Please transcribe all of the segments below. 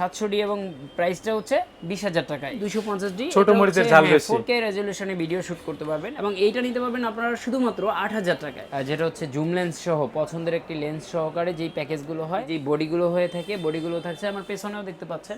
সাতশো ডি এবং প্রাইসটা হচ্ছে বিশ হাজার টাকায়। দুশো পঞ্চাশ ডি ছোট মরিচের ঝাল বেশি। ফোর কে রেজলিউশনে ভিডিও শুট করতে পারবেন এবং এইটা নিতে পারবেন আপনারা শুধুমাত্র আট হাজার টাকায়। যেটা হচ্ছে জুম লেন্স সহ পছন্দের একটি লেন্স সহকারে যেই প্যাকেজগুলো হয় যেই বডিগুলো হয়ে থাকে বডিগুলো থাকছে আমার পেছনেও দেখতে পাচ্ছেন।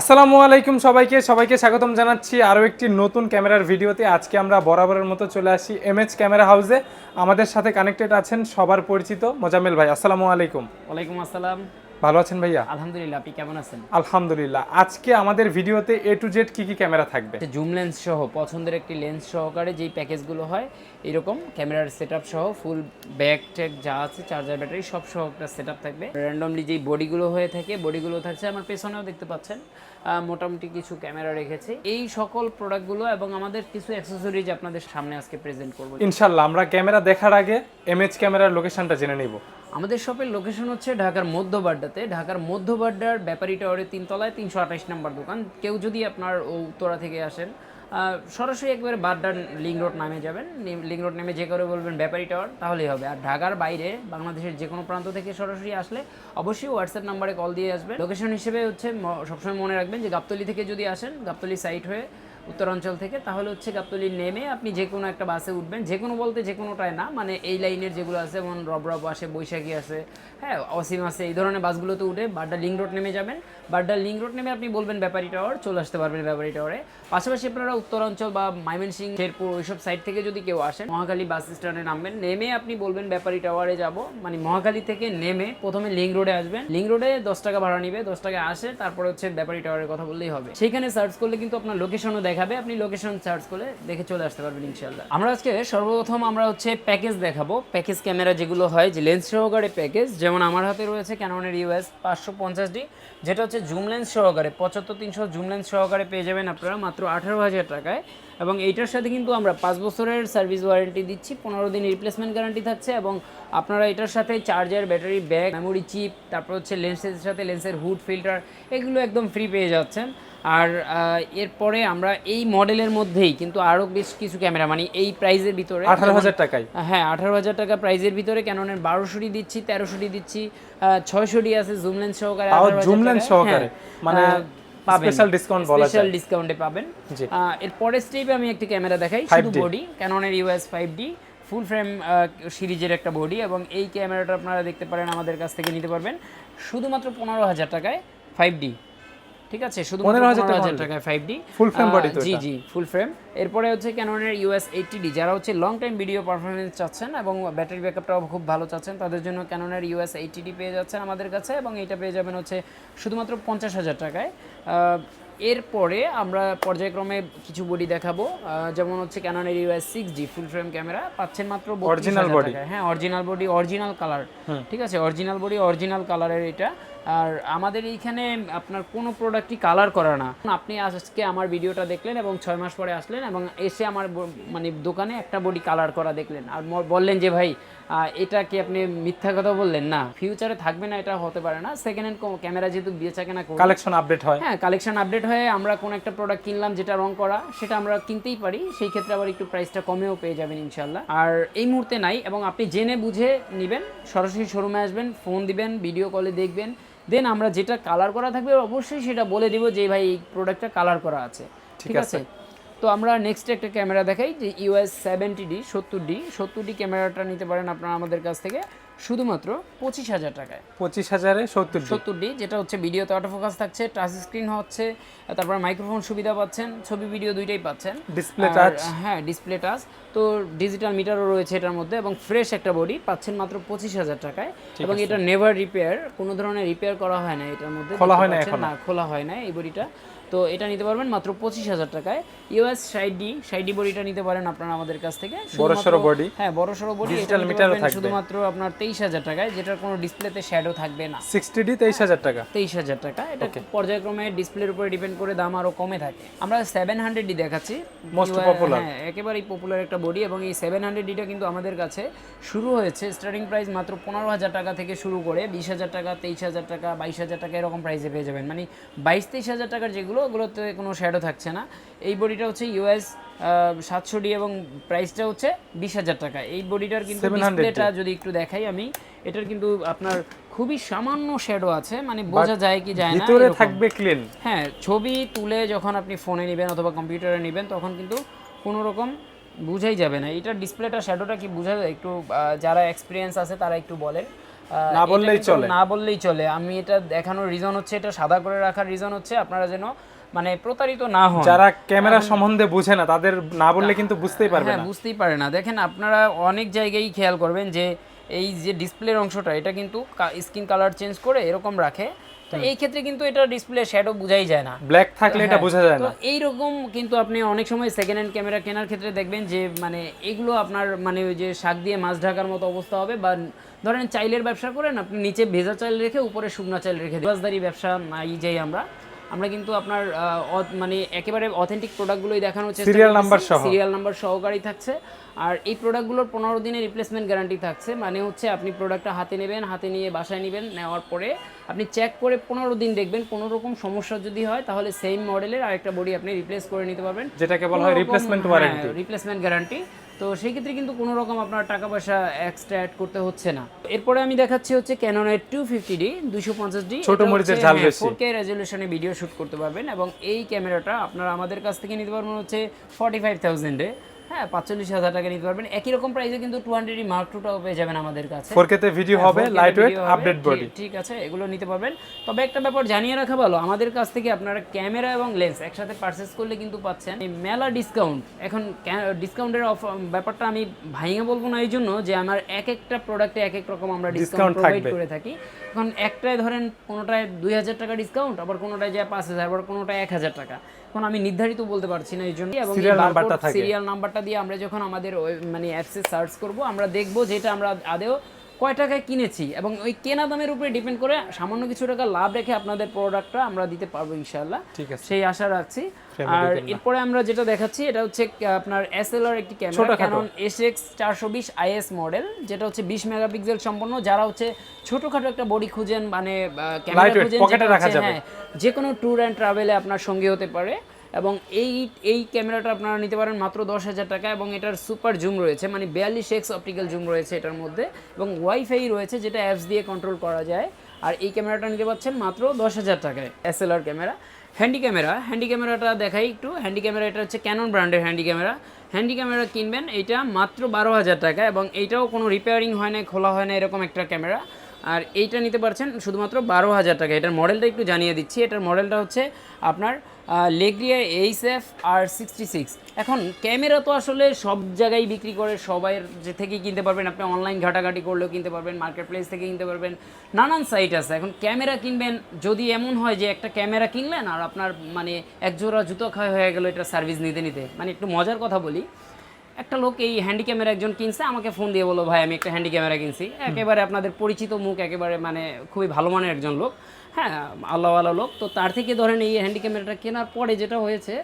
আসসালামু আলাইকুম সবাইকে সবাইকে স্বাগতম জানাচ্ছি আরও একটি নতুন ক্যামেরার ভিডিওতে। আজকে আমরা বরাবরের মতো চলে আসি এমএচ ক্যামেরা হাউসে আমাদের সাথে কানেক্টেড আছেন সবার পরিচিত মোজামেল ভাই, আসসালামু আলাইকুম। ওয়ালাইকুম আসসালাম। ভালো আছেন ভাইয়া? আলহামদুলিল্লাহ আপনি কেমন আছেন? আলহামদুলিল্লাহ। আজকে আমাদের ভিডিওতে এ টু জেড কি কি ক্যামেরা থাকবে? জুম লেন্স সহ পছন্দের একটি লেন্স সহকারে যেই প্যাকেজগুলো হয় এরকম ক্যামেরার সেট সহ ফুল ব্যাগ ট্যাগ যা আছে চার্জার ব্যাটারি সব সহ একটা সেট থাকবে। র্যান্ডমলি যেই বডিগুলো হয়ে থাকে বডিগুলো থাকছে আমার পেছনেও দেখতে পাচ্ছেন মোটামুটি কিছু ক্যামেরা রেখেছে। এই সকল প্রোডাক্টগুলো এবং আমাদের কিছু অ্যাক্সেসরিজ আপনাদের সামনে আজকে প্রেজেন্ট করব। ইনশাল্লাহ আমরা ক্যামেরা দেখার আগে এমএচ ক্যামেরার লোকেশনটা জেনে নিব। আমাদের শপের লোকেশন হচ্ছে ঢাকার মধ্য বাড্ডাতে ঢাকার মধ্য বাড্ডার ব্যাপারী টাওয়ারের তিনতলায় তিনশো আঠাশ নম্বর দোকান। কেউ যদি আপনার উত্তরা থেকে আসেন সরাসরি একবারে বাড্ডার লিং রোড নামে যাবেন। লিং রোড নামে যে করে বলবেন ব্যাপারী টাওয়ার, তাহলেই হবে। আর ঢাকার বাইরে বাংলাদেশের যে কোনো প্রান্ত থেকে সরাসরি আসলে অবশ্যই হোয়াটসঅ্যাপ নাম্বারে কল দিয়ে আসবেন। লোকেশন হিসেবে হচ্ছে সবসময় মনে রাখবেন যে গাবতলি থেকে যদি আসেন, গাবতলি সাইট হয়ে উত্তরাঞ্চল থেকে, তাহলে হচ্ছে গাবতলি নেমে আপনি যে কোনো একটা বাসে উঠবেন, যে কোনো বলতে যে কোনোটায় না মানে এই লাইনের যেগুলো আছে, যেমন রবরব আসে, বৈশাখী আছে হ্যাঁ অসীম আছে এই ধরনের বাসগুলোতে উঠে বাড্ডা লিং রোড নেমে যাবেন। বাড্ডা লিং রোড নেমে আপনি বলবেন ব্যাপারী টাওয়ার, চলে আসতে পারবেন ব্যাপারী টাওয়ারে। পাশাপাশি আপনারা উত্তরাঞ্চল বা ময়মনসিং শেরপুর ওইসব সাইড থেকে যদি কেউ আসেন মহাকালী বাস স্ট্যান্ডে নামবেন, নেমে আপনি বলবেন ব্যাপারী টাওয়ারে যাব। মানে মহাখালী থেকে নেমে প্রথমে লিং রোডে আসবেন। লিং রোডে দশ টাকা ভাড়া নিবে, দশ টাকা আসে, তারপরে হচ্ছে ব্যাপারী টাওয়ারের কথা বললেই হবে। সেইখানে সার্চ করলে কিন্তু আপনার লোকেশনও দেখাবে, আপনি লোকেশন সার্চ করে দেখে চলে আসতে পারবেন ইনশাল্লাহ আমরা আজকে সর্বপ্রথম আমরা হচ্ছে প্যাকেজ দেখাবো। প্যাকেজ ক্যামেরা যেগুলো হয়, যে লেন্স সহকারে প্যাকেজ যেমন আমার হাতে রয়েছে ক্যাননের ইউএস পাঁচশো পঞ্চাশ ডি যেটা হচ্ছে জুম লেন্স সহকারে, পঁচাত্তর তিনশো জুম লেন্স সহকারে পেয়ে যাবেন আপনারা মাত্র আঠারো হাজার টাকায়। এবং এইটার সাথে কিন্তু আমরা পাঁচ বছরের সার্ভিস ওয়ারেন্টি দিচ্ছি, পনেরো দিন রিপ্লেসমেন্ট গ্যারান্টি থাকছে এবং আপনারা এটার সাথে charger battery bag memory chip তারপর হচ্ছে লেন্সের সাথে লেন্সের হুড ফিল্টার এগুলো একদম ফ্রি পেয়ে যাচ্ছেন। আর এরপরে আমরা এই মডেলের মধ্যেই কিন্তু আরও বেশ কিছু ক্যামেরা মানে এই প্রাইজের ভিতরে আঠারো হাজার টাকায়। হ্যাঁ আঠারো হাজার টাকা প্রাইজের ভিতরে ক্যাননের বারোশোটি দিচ্ছি তেরোশোটি দিচ্ছি ছয়শোটি আছে জুম লেন্স সহকারে তাও 18,000 জুম লেন্স সহকারে হ্যাঁ, মানে স্পেশাল ডিসকাউন্ট বলা স্পেশাল ডিসকাউন্টে পাবেন। এর পরের স্টেপে আমি একটি ক্যামেরা দেখাই শুধু body ক্যাননের EOS five D full frame সিরিজের একটা বডি এবং এই ক্যামেরাটা আপনারা দেখতে পারেন আমাদের কাছ থেকে নিতে পারবেন। শুধুমাত্র পনেরো হাজার টাকায় ফাইভ ডি ঠিক আছে? শুধু 15,000 টাকা হাজার? টাকায় ফাইভ ডি frame body তো জি জি ফুল ফ্রেম এরপরে হচ্ছে ক্যাননের ইউএস এইটটি ডি যারা হচ্ছে লং টাইম ভিডিও পারফরমেন্স চাচ্ছেন এবং ব্যাটারি ব্যাকআপটাও খুব ভালো চাচ্ছেন তাদের জন্য ক্যাননের ইউএস এইটটি ডি পেয়ে যাচ্ছেন আমাদের কাছে এবং এটা পেয়ে যাবেন হচ্ছে শুধুমাত্র পঞ্চাশ হাজার টাকায়। এরপরে আমরা পর্যায়ক্রমে কিছু বডি দেখাবো। যেমন হচ্ছে ক্যাননের EOS six G full frame camera পাচ্ছেন মাত্র অরিজিনাল বডি হ্যাঁ অরিজিনাল বডি অরিজিনাল কালার ঠিক আছে? অরিজিনাল বডি অরিজিনাল কালারের এটা। আর আমাদের এইখানে আপনার কোনো প্রোডাক্টই কালার করা না। আপনি আজকে আমার ভিডিওটা দেখলেন এবং ছয় মাস পরে আসলেন এবং এসে আমার মানে দোকানে একটা বডি কালার করা দেখলেন। আর বললেন যে ভাই এটা কি আপনি মিথ্যা কথা বললেন? না ফিউচারে থাকবে না এটা হতে পারে না। সেকেন্ড হ্যান্ড ক্যামেরা যেহেতু বেচা কেনা কালেকশন আপডেট হয়। হ্যাঁ কালেকশন আপডেট হয়ে আমরা কোনো একটা প্রোডাক্ট কিনলাম যেটা রং করা সেটা আমরা কিনতেই পারি। সেই ক্ষেত্রে আবার একটু প্রাইসটা কমেও পেয়ে যাবেন ইনশাল্লাহ আর এই মুহূর্তে নাই এবং আপনি জেনে বুঝে নেবেন। সরাসরি শোরুমে আসবেন ফোন দিবেন ভিডিও কলে দেখবেন। দেন আমরা যেটা কালার করা থাকবে অবশ্যই সেটা বলে দিব যে ভাই এই প্রোডাক্টটা কালার করা আছে। ঠিক আছে। তো আমরা নেক্সট একটা ক্যামেরা দেখাই যে ইউএস সেভেন্টি ডি সত্তর ডি সত্তর ডি ক্যামেরাটা নিতে পারেন আপনারা আমাদের কাছ থেকে। শুধুমাত্র পঁচিশ হাজার টাকায়। পঁচিশ হাজারে সত্তর সত্তর ডি যেটা হচ্ছে ভিডিওতে অটো ফোকাস থাকছে টাচ স্ক্রিন হচ্ছে তারপর মাইক্রোফোন সুবিধা পাচ্ছেন ছবি ভিডিও দুইটাই পাচ্ছেন। ডিসপ্লে টাচ হ্যাঁ ডিসপ্লে টাচ তো ডিজিটাল মিটারও রয়েছে এটার মধ্যে এবং ফ্রেশ একটা বডি পাচ্ছেন মাত্র পঁচিশ হাজার টাকায় এবং এটা নেভার রিপেয়ার কোনো ধরনের রিপেয়ার করা হয় না এটার মধ্যে। খোলা হয় না খোলা হয় না এই বডিটা তো এটা নিতে পারবেন মাত্র পঁচিশ হাজার টাকায়। ইউএস ষাট ডি ষাট ডি বডিটা নিতে পারেন আপনারা আমাদের কাছ থেকে। বড়সড় body? হ্যাঁ বড় সড়ো বডি meter ও থাকবে? শুধুমাত্র আপনার তেইশ হাজার টাকায় যেটার কোনো ডিসপ্লেতে শ্যাডো থাকবে না। সিক্সটি ডি তেইশ হাজার টাকা। তেইশ হাজার টাকা। এটা পর্যায়ক্রমে ডিসপ্লের উপরে ডিপেন্ড করে দাম আরও কমে থাকে। আমরা সেভেন হান্ড্রেড ডি দেখাচ্ছি। হ্যাঁ একেবারেই পপুলার একটা বডি এবং এই সেভেন হান্ড্রেড ডিটা কিন্তু আমাদের কাছে শুরু হয়েছে। স্টার্টিং প্রাইস মাত্র পনেরো হাজার টাকা থেকে শুরু করে বিশ হাজার টাকা তেইশ হাজার টাকা বাইশ হাজার টাকা এরকম প্রাইসে পেয়ে যাবেন। মানে বাইশ তেইশ হাজার টাকার যেগুলো ওগুলোতে কোনো শ্যাডো থাকছে না। এই বডিটা হচ্ছে ইউএস সাতশো ডি এবং প্রাইসটা হচ্ছে বিশ হাজার টাকা। এই বডিটার কিন্তু ডিসপ্লেটা যদি একটু দেখাই আমি এটার কিন্তু আপনার খুবই সামান্য শ্যাডো আছে মানে বোঝা যায় কি যায় না ভিতরে থাকবে ক্লিন হ্যাঁ ছবি তুলে যখন আপনি ফোনে নেবেন অথবা কম্পিউটারে নেবেন তখন কিন্তু কোনো রকম বুঝাই যাবে না। এটা ডিসপ্লেটা শ্যাডোটা কি বোঝা যায়? একটু যারা এক্সপিরিয়েন্স আছে তারা একটু বলেন। না বললেই চলে। না বললেই চলে। আমি এটা দেখানোর রিজন হচ্ছে এটা সাদা করে রাখার রিজন হচ্ছে। আপনারা যেন মানে প্রতারিত না হন। যারা ক্যামেরা সম্বন্ধে বুঝে না তাদের না বললে কিন্তু বুঝতেই পারবে হ্যাঁ না। বুঝতেই পারে না। দেখেন আপনারা অনেক জায়গায় খেয়াল করবেন যে এই যে ডিসপ্লের অংশটা এটা কিন্তু স্কিন কালার চেঞ্জ করে এরকম রাখে। তো এই ক্ষেত্রে কিন্তু এটা ডিসপ্লে শ্যাডো বোঝাই যায় না। ব্ল্যাক থাকলে এটা হ্যাঁ, বোঝা যায় তো না। এইরকম কিন্তু আপনি অনেক সময় সেকেন্ড হ্যান্ড ক্যামেরা কেনার ক্ষেত্রে দেখবেন যে মানে এগুলো আপনার মানে ওই যে শাক দিয়ে মাছ ঢাকার মতো অবস্থা হবে বা ধরেন চাইলের ব্যবসা করেন আপনি নিচে ভেজা চাল রেখে উপরে শুকনা চাল রেখে দিন। বাসদারি ব্যবসা নাই যাই আমরা। আমরা কিন্তু আপনার মানে একেবারে অথেন্টিক প্রোডাক্টগুলোই দেখানোর চেষ্টা Serial number সহ। সিরিয়াল নাম্বার সহকারী থাকছে। আর এই প্রোডাক্টগুলোর পনেরো দিনের রিপ্লেসমেন্ট গ্যারান্টি থাকছে। মানে হচ্ছে আপনি প্রোডাক্টটা হাতে নেবেন হাতে নিয়ে বাসায় নেবেন নেওয়ার পরে আপনি চেক করে পনেরো দিন দেখবেন। কোনো রকম সমস্যা যদি হয় তাহলে সেম মডেলের আরেকটা বডি আপনি রিপ্লেস করে নিতে পারবেন। যেটাকে বলা হয় রিপ্লেসমেন্ট ওয়ারেন্টি রিপ্লেসমেন্ট গ্যারান্টি তো সেই ক্ষেত্রে কিন্তু কোনো রকম আপনার টাকা পয়সা এক্সট্রা অ্যাড করতে হচ্ছে না। এরপরে আমি দেখাচ্ছি হচ্ছে ক্যাননের টু ফিফটি ডি দুশো পঞ্চাশ ডি ছোট মরিচের ঝাল বেশি। ফোর কে রেজলিউশনে ভিডিও শুট করতে পারবেন এবং এই ক্যামেরাটা আপনারা আমাদের কাছ থেকে নিতে পারবেন হচ্ছে ফর্টি ফাইভ থাউজেন্ডে হ্যাঁ পাঁচচল্লিশ হাজার টাকা নিতে পারবেন। একই রকম প্রাইসে কিন্তু টু হান্ড্রেড মার্ক টুটাও পেয়ে যাবেন আমাদের কাছে। 4K তে ভিডিও হবে লাইট ওয়েট আপডেট বডি ঠিক আছে এগুলো নিতে পারবেন। তবে একটা ব্যাপার জানিয়ে রাখা ভালো আমাদের কাছ থেকে আপনারা ক্যামেরা এবং লেন্স একসাথে পারচেস করলে কিন্তু পাচ্ছেন মেলা ডিসকাউন্ট এখন ডিসকাউন্টের ব্যাপারটা আমি ভাইঙে বলব না এই জন্য যে আমার এক একটা প্রোডাক্টে এক এক রকম আমরা ডিসকাউন্ট প্রোভাইড করে থাকি। এখন একটাই ধরেন কোনোটায় দুই হাজার টাকা ডিসকাউন্ট আবার কোনোটায় যায় পাঁচ হাজার আবার কোনোটায় এক হাজার টাকা এখন আমি নির্ধারিত বলতে পারছি না এই জন্য এবং। সিরিয়াল নাম্বারটা দিয়ে আমরা যখন আমাদের মানে অ্যাপসে সার্চ করব আমরা দেখব যেটা আমরা আদেও কয় টাকায় কিনেছি এবং ওই কেনা দামের উপরে ডিপেন্ড করে সামান্য কিছু টাকা লাভ রেখে আপনাদের প্রোডাক্টটা আমরা দিতে পারব ইনশাআল্লাহ। ঠিক আছে। সেই আশা রাখছি। আর এরপরে আমরা যেটা দেখাচ্ছি এটা হচ্ছে আপনার এসএলআর একটি ক্যামেরা। ক্যানন এসএক্স চারশো বিশ আইএস মডেল যেটা হচ্ছে বিশ মেগাপিক্সেল সম্পন্ন। যারা হচ্ছে ছোটখাটো একটা বডি খুঁজেন মানে ক্যামেরা খুঁজেন যেটা রাখা যাবে। যে কোনো ট্যুর অ্যান্ড ট্রাভেলে আপনার সঙ্গী হতে পারে। এবং এই এই ক্যামেরাটা আপনারা নিতে পারেন মাত্র দশ হাজার টাকা এবং এটার সুপার জুম রয়েছে মানে বিয়াল্লিশ এক্স অপটিক্যাল জুম রয়েছে এটার মধ্যে এবং ওয়াইফাই রয়েছে যেটা অ্যাপস দিয়ে কন্ট্রোল করা যায়। আর এই ক্যামেরাটা নিতে পাচ্ছেন মাত্র দশ হাজার টাকায় SLR camera. Handy camera, handy ক্যামেরাটা দেখাই একটু। হ্যান্ডি ক্যামেরা এটা হচ্ছে ক্যানন ব্র্যান্ডের হ্যান্ডি ক্যামেরা। হ্যান্ডি ক্যামেরা কিনবেন এইটা মাত্র বারো হাজার টাকা এবং এইটাও কোনো রিপেয়ারিং হয় না খোলা হয় না এরকম একটা ক্যামেরা। আর এইটা নিতে পারছেন শুধুমাত্র বারো হাজার টাকা। এটার মডেলটা একটু জানিয়ে দিচ্ছি। এটার মডেলটা হচ্ছে আপনার Legria H F R sixty six এখন ক্যামেরা তো আসলে সব জায়গায় বিক্রি করে, সবাই যে থেকেই কিনতে পারবেন। আপনি অনলাইন ঘাটাঘাটি করলেও কিনতে পারবেন মার্কেট প্লেস থেকে কিনতে পারবেন, নানান সাইট আছে। এখন ক্যামেরা কিনবেন, যদি এমন হয় যে একটা ক্যামেরা কিনলেন আর আপনার মানে এক জোড়া জুতো ক্ষয় হয়ে গেল এটা সার্ভিস নিতে নিতে মানে একটু মজার কথা বলি, একটা লোক এই হ্যান্ডি ক্যামেরা একজন কিনছে, আমাকে ফোন দিয়ে বলল, ভাই, আমি একটা হ্যান্ডি ক্যামেরা কিনছি। একেবারে আপনাদের পরিচিত মুখ, একেবারে মানে খুবই ভালো মানের একজন লোক। হ্যাঁ আল্লাহ আল্লাহওয়ালা লোক। তো তার থেকে ধরেন এই হ্যান্ডি ক্যামেরাটা কেনার পরে যেটা হয়েছে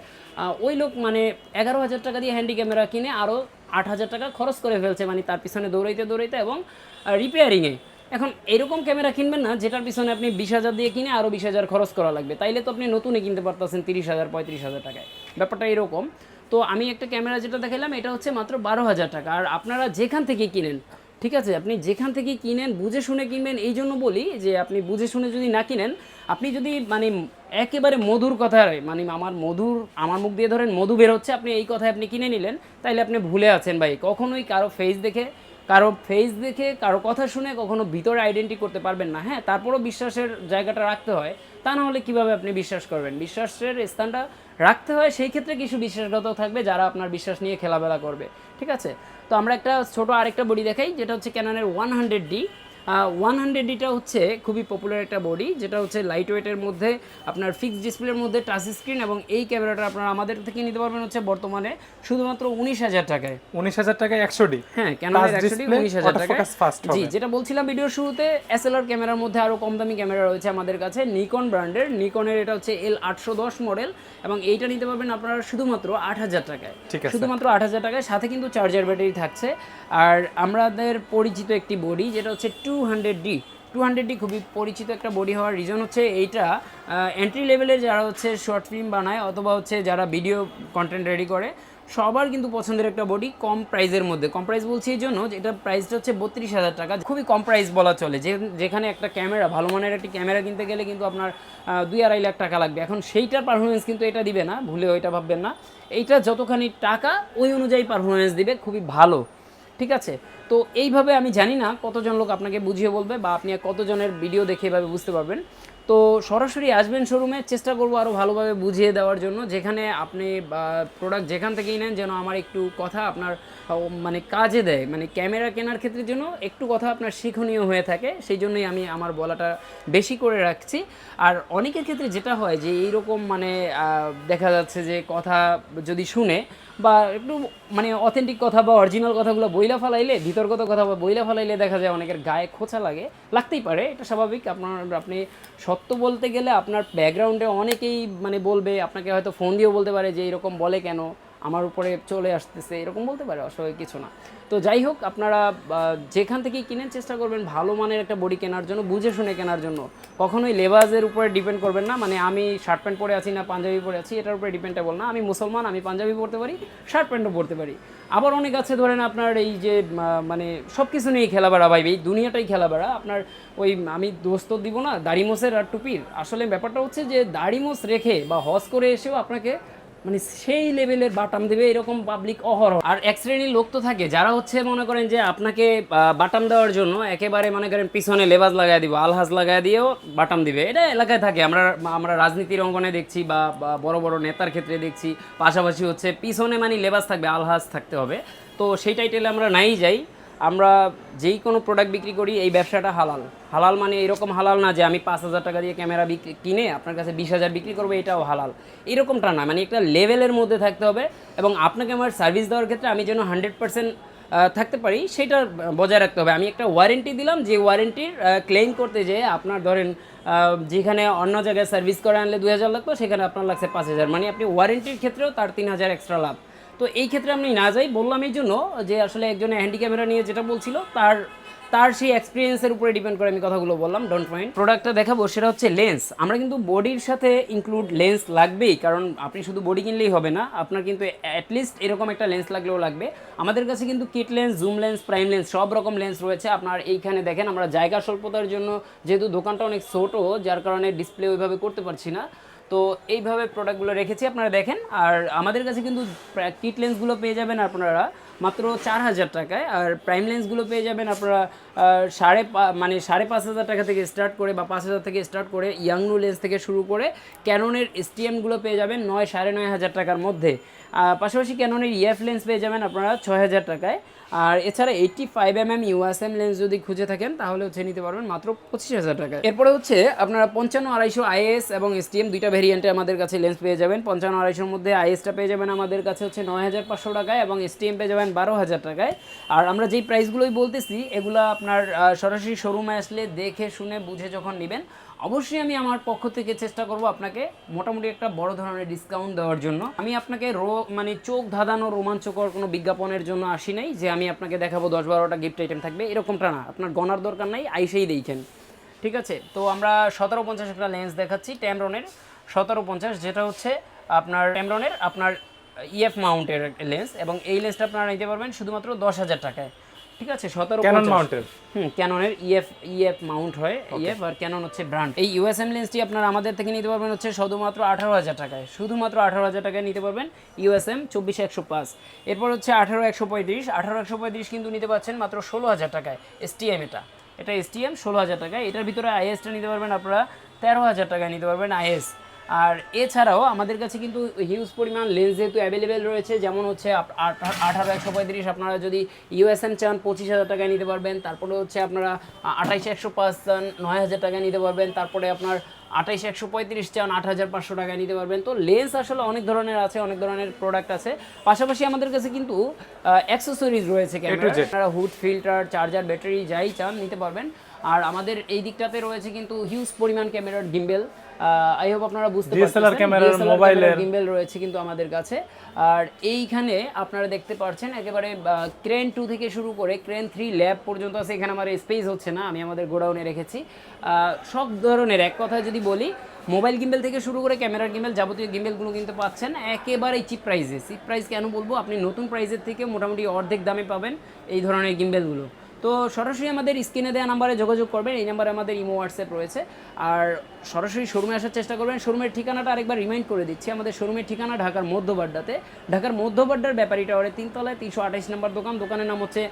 ওই লোক মানে এগারো হাজার টাকা দিয়ে হ্যান্ডি ক্যামেরা কিনে আরও আট হাজার টাকা খরচ করে ফেলছে মানে তার পিছনে দৌড়াইতে দৌড়াইতে এবং রিপেয়ারিংয়ে এখন এরকম ক্যামেরা কিনবেন না, যেটার পিছনে আপনি বিশ হাজার দিয়ে কিনে আরও বিশ হাজার খরচ করা লাগবে। তাইলে তো আপনি নতুনই কিনতে পারতেছেন তিরিশ হাজার, পঁয়ত্রিশ হাজার টাকায়। ব্যাপারটা এরকম। তো আমি একটা ক্যামেরা যেটা দেখালাম এটা হচ্ছে মাত্র বারো হাজার টাকা। আর আপনারা যেখান থেকে কিনেন ঠিক আছে, আপনি যেখান থেকে কিনেন, বুঝে শুনে কিনবেন, এই জন্য বলি যে আপনি বুঝে শুনে যদি না কিনেন, আপনি যদি মানে একেবারে মধুর কথায় মানে আমার মধুর, আমার মুখ দিয়ে ধরেন মধু বের হচ্ছে, আপনি এই কথায় আপনি কিনে নিলেন, তাইলে আপনি ভুলে আছেন ভাই। কখনোই কারও ফেস দেখে, কারও ফেস দেখে, কারও কথা শুনে কখনো ভিতরে আইডেন্টি করতে পারবেন না। হ্যাঁ তারপরও বিশ্বাসের জায়গাটা রাখতে হয়, তা না হলে কীভাবে আপনি বিশ্বাস করবেন? বিশ্বাসের স্থানটা রাখতে হয়, সেই ক্ষেত্রে কিছু বিশ্বাসগত থাকবে যারা আপনার বিশ্বাস নিয়ে খেলাবেলা করবে। ঠিক আছে? তো আমরা একটা ছোট আরেকটা বডি দেখাই যেটা হচ্ছে ক্যাননের one hundred D one hundred ডিটা হচ্ছে খুবই পপুলার একটা বডি যেটা হচ্ছে লাইট ওয়েটের মধ্যে আপনার ফিক্স ডিসপ্লের মধ্যে টাচ স্ক্রিন এবং এই ক্যামেরাটা আপনারা আমাদের থেকে নিতে পারবেন হচ্ছে বর্তমানে শুধুমাত্র উনিশ হাজার টাকায়। উনিশ হাজার টাকায় একশো ডি। হ্যাঁ ক্যানোনের একশোটি display, উনিশ হাজার টাকা জি যেটা বলছিলাম ভিডিওর শুরুতে এসএলআর ক্যামেরার মধ্যে আরও কম দামি ক্যামেরা রয়েছে আমাদের কাছে নিকন ব্র্যান্ডের নিকনের এটা হচ্ছে এল আটশো দশ মডেল এবং এইটা নিতে পারবেন আপনারা শুধুমাত্র আট হাজার টাকায়। ঠিক আছে। শুধুমাত্র আট হাজার টাকায় সাথে কিন্তু চার্জার ব্যাটারি থাকছে। আর আমাদের পরিচিত একটি বডি যেটা হচ্ছে two hundred D two hundred D খুবই পরিচিত একটা বডি হওয়ার রিজন হচ্ছে এইটা এন্ট্রি লেভেলের যারা হচ্ছে শর্ট ফিল্ম বানায় অথবা হচ্ছে যারা ভিডিও কন্টেন্ট রেডি করে, সবার কিন্তু পছন্দের একটা বডি কম প্রাইসের মধ্যে। কম প্রাইস বলছি এই জন্য যে এটা প্রাইসটা হচ্ছে বত্রিশ হাজার টাকা। খুবই কম প্রাইস বলা চলে। যে, যেখানে একটা ক্যামেরা ভালো মানের একটি ক্যামেরা কিনতে গেলে কিন্তু আপনার দুই আড়াই লাখ টাকা লাগবে। এখন সেইটার পারফরমেন্স কিন্তু এটা দিবে না ভুলে ওইটা ভাববেন না। এইটা যতখানি টাকা, ওই অনুযায়ী পারফরমেন্স দিবে, খুবই ভালো। ঠিক আছে? তো এইভাবে আমি জানি না কতজন লোক আপনাকে বুঝিয়ে বলবে বা আপনি কতজনের ভিডিও দেখে এভাবে বুঝতে পারবেন। তো সরাসরি আসবেন শোরুমে, চেষ্টা করব আরও ভালোভাবে বুঝিয়ে দেওয়ার জন্য। যেখানে আপনি প্রোডাক্ট যেখান থেকেই নেন যেন আমার একটু কথা আপনার মানে কাজে দেয়। মানে ক্যামেরা কেনার ক্ষেত্রে জন্য একটু কথা আপনার শিক্ষণীয় হয়ে থাকে, সেই জন্যই আমি আমার বলাটা বেশি করে রাখছি। আর অনেকের ক্ষেত্রে যেটা হয় যে এইরকম মানে দেখা যাচ্ছে যে কথা যদি শুনে বা একটু মানে অথেন্টিক কথা বা অরিজিনাল কথাগুলো বইলা ফালাইলে, বিতর্কত কথা বা বইলা ফালাইলে দেখা যায় অনেকের গায়ে খোঁচা লাগে। লাগতেই পারে, এটা স্বাভাবিক। আপনার, আপনি সত্য বলতে গেলে আপনার ব্যাকগ্রাউন্ডে অনেকেই মানে বলবে, আপনাকে হয়তো ফোন দিয়েও বলতে পারে যে এরকম বলে কেন? আমার উপরে চলে আসতেছে, এরকম বলতে পারে অসহায় কিছু না। তো যাই হোক, আপনারা যেখান থেকেই কিনেন চেষ্টা করবেন ভালো মানের একটা বডি কেনার জন্য, বুঝে শুনে কেনার জন্য। কখনোই লেবাজের উপরে ডিপেন্ড করবেন না মানে আমি শার্ট প্যান্ট পরে আছি না পাঞ্জাবি পরে আছি, এটার উপরে ডিপেন্ডেবল না। আমি মুসলমান, আমি পাঞ্জাবি পরতে পারি, শার্ট প্যান্টও পরতে পারি। আবার অনেক আছে, ধরেন আপনার এই যে মানে সব কিছু নিয়েই খেলাবেড়া ভাই, এই দুনিয়াটাই খেলাবেড়া। আপনার ওই আমি দোস্ত দিব না, দাড়ি মোষের আর টুপির। আসলে ব্যাপারটা হচ্ছে যে, দাড়ি মোষ রেখে বা হজ করে এসেও আপনাকে মানে সেই লেভেলের বাটাম দেবে এরকম পাবলিক অহরহ। আর এক শ্রেণির লোক তো থাকে, যারা হচ্ছে মনে করেন যে আপনাকে বাটাম দেওয়ার জন্য একেবারে মনে করেন পিছনে লেবাস লাগাই দিব, আলহাজ লাগাই দিয়েও বাটাম দিবে। এটা এলাকায় থাকে, আমরা আমরা রাজনীতির অঙ্গনে দেখছি বা বড় বড় নেতার ক্ষেত্রে দেখছি, পাশাপাশি হচ্ছে পিছনে মানে লেবাস থাকবে, আলহাজ থাকতে হবে। তো সেই টাইটেলে আমরা নাই যাই। আমরা যেই কোনো প্রোডাক্ট বিক্রি করি, এই ব্যবসাটা হালাল। হালাল মানে এরকম হালাল না যে আমি পাঁচ হাজার টাকা দিয়ে ক্যামেরা বিক্রি কিনে আপনার কাছে বিশ হাজার বিক্রি করব, এটাও হালাল। এরকমটা না মানে একটা লেভেলের মধ্যে থাকতে হবে এবং আপনাকে আমার সার্ভিস দেওয়ার ক্ষেত্রে আমি যেন হান্ড্রেড পার্সেন্ট থাকতে পারি, সেটা বজায় রাখতে হবে। আমি একটা ওয়ারেন্টি দিলাম, যে ওয়ারেন্টির ক্লেম করতে যেয়ে আপনার ধরেন যেখানে অন্য জায়গায় সার্ভিস করে আনলে দুই হাজার লাগতো, সেখানে আপনার লাগছে পাঁচ হাজার। মানে আপনি ওয়ারেন্টির ক্ষেত্রেও তার তিন হাজার এক্সট্রা লাভ। তো এই ক্ষেত্রে আমি না যাই, বললাম এই জন্য যে আসলে একজনে হ্যান্ডি ক্যামেরা নিয়ে যেটা বলছিল, তার তার সেই এক্সপিরিয়েন্সের উপরে ডিপেন্ড করে আমি কথাগুলো বললাম ডোন্ট মাইন্ড প্রোডাক্টটা দেখাবো, সেটা হচ্ছে লেন্স আমরা কিন্তু বডির সাথে ইনক্লুড লেন্স লাগবেই, কারণ আপনি শুধু বডি কিনলেই হবে না, আপনার কিন্তু অ্যাটলিস্ট এরকম একটা লেন্স লাগলেও লাগবে। আমাদের কাছে কিন্তু kit lens zoom lens prime lens সব রকম লেন্স রয়েছে। আপনার এইখানে দেখেন, আমরা জায়গা স্বল্পতার জন্য, যেহেতু দোকানটা অনেক ছোটো, যার কারণে ডিসপ্লে ওইভাবে করতে পারছি না। তো এইভাবে প্রোডাক্টগুলো রেখেছি, আপনারা দেখেন। আর আমাদের কাছে কিন্তু কিট লেন্সগুলো পেয়ে যাবেন আপনারা মাত্র চার হাজার টাকায়। আর প্রাইম লেন্সগুলো পেয়ে যাবেন আপনারা সাড়ে মানে সাড়ে পাঁচ হাজার টাকা থেকে স্টার্ট করে বা পাঁচ হাজার থেকে স্টার্ট করে ইয়াংনু লেন্স থেকে শুরু করে ক্যাননের এসটিএমগুলো পেয়ে যাবেন নয়, সাড়ে নয় হাজার টাকার মধ্যে। পাশাপাশি ক্যাননের ইএফ লেন্স পেয়ে যাবেন আপনারা ছয় হাজার টাকায়। আর এছাড়া eighty five M M USM lens যদি খুঁজে থাকেন, তাহলে হচ্ছে নিতে পারবেন মাত্র পঁচিশ হাজার টাকায়। এরপরে হচ্ছে আপনারা পঞ্চান্ন আড়াইশো আইএস এবং এসটিএম দুইটা ভেরিয়েন্টে আমাদের কাছে লেন্স পেয়ে যাবেন। পঞ্চান্ন আড়াইশোর মধ্যে আইএসটা পেয়ে যাবেন আমাদের কাছে হচ্ছে নয় হাজার পাঁচশো টাকায় এবং এসটিএম পেয়ে যাবেন বারো হাজার টাকায়। আর আমরা যেই প্রাইসগুলোই বলতেছি, এগুলো আপনার সরাসরি শোরুমে আসলে দেখে, শুনে, বুঝে যখন নেবেন, অবশ্যই আমি আমার পক্ষ থেকে চেষ্টা করব আপনাকে মোটামুটি একটা বড় ধরনের ডিসকাউন্ট দেওয়ার জন্য। আমি আপনাকে রো মানে চোখ ধাঁধানো রোমাঞ্চকর কোনো বিজ্ঞাপনের জন্য আসি নাই যে আমি আপনাকে দেখাবো দশ বারোটা গিফট আইটেম থাকবে। এরকমটা না, আপনার গনার দরকার নাই, আইসেই দেখেন। ঠিক আছে? তো আমরা সতেরো পঞ্চাশ একটা লেন্স দেখাচ্ছি ট্যামরনের সতেরো পঞ্চাশ, যেটা হচ্ছে আপনার ট্যামরনের আপনার ইএফ মাউন্টের লেন্স এবং এই লেন্সটা আপনারা নিতে পারবেন শুধুমাত্র দশ হাজার টাকায়। ঠিক আছে সতেরো ক্যানন মাউন্টের হুম ক্যাননের ইএফ ইএফ মাউন্ট হয়। ইএফ আর ক্যানন হচ্ছে ব্র্যান্ড এই ইউএসএম লেন্সটি আপনারা আমাদের থেকে নিতে পারবেন হচ্ছে শুধুমাত্র আঠারো হাজার টাকায়। শুধুমাত্র আঠারো হাজার টাকায় নিতে পারবেন ইউএসএম চব্বিশ একশো পাঁচ। এরপর হচ্ছে আঠারো একশো পঁয়ত্রিশ। আঠারো একশো পঁয়ত্রিশ কিন্তু নিতে পারছেন মাত্র ষোলো হাজার টাকায় এসটিএম এটা। এটা এসটিএম ষোলো হাজার টাকায়। এটার ভিতরে আইএসটা নিতে পারবেন আপনারা তেরো হাজার টাকায় নিতে পারবেন আইএস আর এছাড়াও আমাদের কাছে কিন্তু হিউজ পরিমাণ লেন্স যেহেতু অ্যাভেলেবেল রয়েছে যেমন হচ্ছে আঠারো একশো পঁয়ত্রিশ আপনারা যদি ইউএসএম চান পঁচিশ হাজার টাকায় নিতে পারবেন। তারপরে হচ্ছে আপনারা আঠাইশ একশো পাঁচ চান নয় হাজার টাকায় নিতে পারবেন। তারপরে আপনার আঠাইশ একশো পঁয়ত্রিশ চান আট হাজার পাঁচশো টাকায় নিতে পারবেন। তো লেন্স আসলে অনেক ধরনের আছে অনেক ধরনের প্রোডাক্ট আছে। পাশাপাশি আমাদের কাছে কিন্তু অ্যাক্সেসরিজ রয়েছে ক্যামেরা আপনারা হুড ফিল্টার চার্জার ব্যাটারি যাই চান নিতে পারবেন। আর আমাদের এই দিকটাতে রয়েছে কিন্তু হিউজ পরিমাণ ক্যামেরার গিম্বেল আই হোপ আপনারা বুঝতে পারছেন ক্যামেরার, মোবাইলের। গিম্বেল রয়েছে কিন্তু আমাদের কাছে। আর এইখানে আপনারা দেখতে পাচ্ছেন একেবারে ক্রেন টু থেকে শুরু করে ক্রেন থ্রি ল্যাব পর্যন্ত আছে। এখানে আমার স্পেস হচ্ছে না আমি আমাদের গোডাউনে রেখেছি। সব ধরনের এক কথায় যদি বলি মোবাইল গিম্বেল থেকে শুরু করে ক্যামেরার গিম্বেল যাবতীয় গিম্বেলগুলো কিন্তু পাচ্ছেন। একেবারেই চিপ প্রাইসে চিপ প্রাইস কেন বলব? আপনি নতুন প্রাইসের থেকে মোটামুটি অর্ধেক দামে পাবেন এই ধরনের গিম্বেলগুলো তো সরাসরি আমাদের স্ক্রিনে দেওয়া নাম্বারে যোগাযোগ করবেন, এই নাম্বারে আমাদের ইমো, হোয়াটসঅ্যাপ রয়েছে। আর সরাসরি শোরুমে আসার চেষ্টা করবেন, শোরুমের ঠিকানাটা আরেকবার রিমাইন্ড করে দিচ্ছি। আমাদের শোরুমের ঠিকানা ঢাকার মধ্যবাড্ডাতে। ঢাকার মধ্যবাড্ডার ব্যাপারী টাওয়ারের তিনতলায় তিনশো আঠাশ নম্বর দোকান। দোকানের নাম হচ্ছে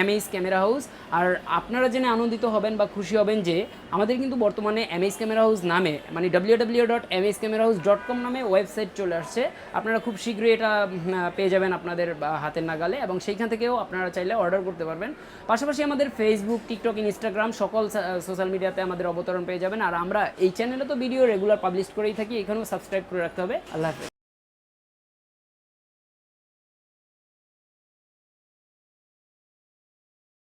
এমএইস ক্যামেরা হাউস আর আপনারা জেনে আনন্দিত হবেন বা খুশি হবেন যে আমাদের কিন্তু বর্তমানে এমএইস ক্যামেরা হাউস নামে মানে ডাব্লিউ ডাব্লিউ ডট এমএইস ক্যামেরা হাউস ডট কম নামে ওয়েবসাইট চলে আসছে। আপনারা খুব শীঘ্রই এটা পেয়ে যাবেন আপনাদের হাতের নাগালে এবং সেইখান থেকেও আপনারা চাইলে অর্ডার করতে পারবেন। পাশাপাশি আমাদের ফেসবুক টিকটক ইনস্টাগ্রাম সকল সোশ্যাল মিডিয়াতে আমাদের অবতরণ পেয়ে যাবেন। আর আমরা এই চ্যানেলে তো ভিডিও রেগুলার পাবলিশ করেই থাকি, এখানেও সাবস্ক্রাইব করে রাখতে হবে। আল্লাহ হাফেজ।